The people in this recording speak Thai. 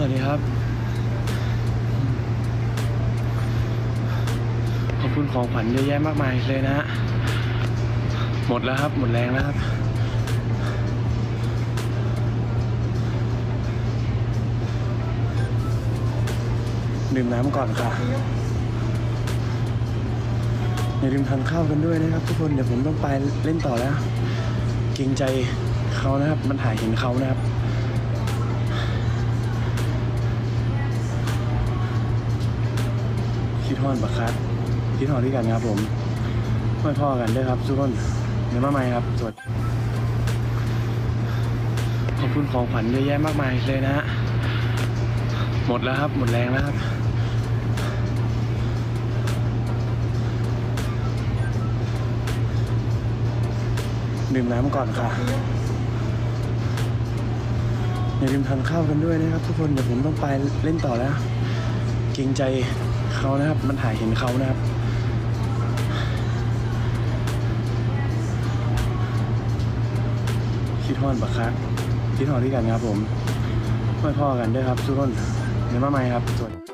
สวัสดีครับ ขอบคุณของขวัญเยอะแยะมากมายเลยนะฮะ หมดแล้วครับ หมดแรงแล้วครับ ดื่มน้ำก่อนค่ะ อย่าลืมทานข้าวกันด้วยนะครับ ทุกคน เดี๋ยวผมต้องไปเล่นต่อแล้ว เกรงใจเขานะครับ มันถ่ายเห็นเขานะครับ คิดฮอนบักคัดคิดฮอนด้วยกันครับผมไม่พ่อกันด้วยครับทุกคนเดี๋ยวมาใหม่ครับสวัสดีขอบคุณของขวัญเยอะแยะมากมายเลยนะฮะหมดแล้วครับ หมดแรงแล้วครับดื่มน้ำก่อนค่ะอย่าลืมทานข้าวกันด้วยนะครับ ทุกคนเดี๋ยวผมต้องไปเล่นต่อแล้วเกรงใจ เขานะครับ มันถ่ายเห็นเขานะครับคิดฮอนบักคักคิดฮอนด้วยกันครับผมไม่พ่อกันด้วยครับทุกคนเดี๋ยวมาใหม่ครับสวัสดี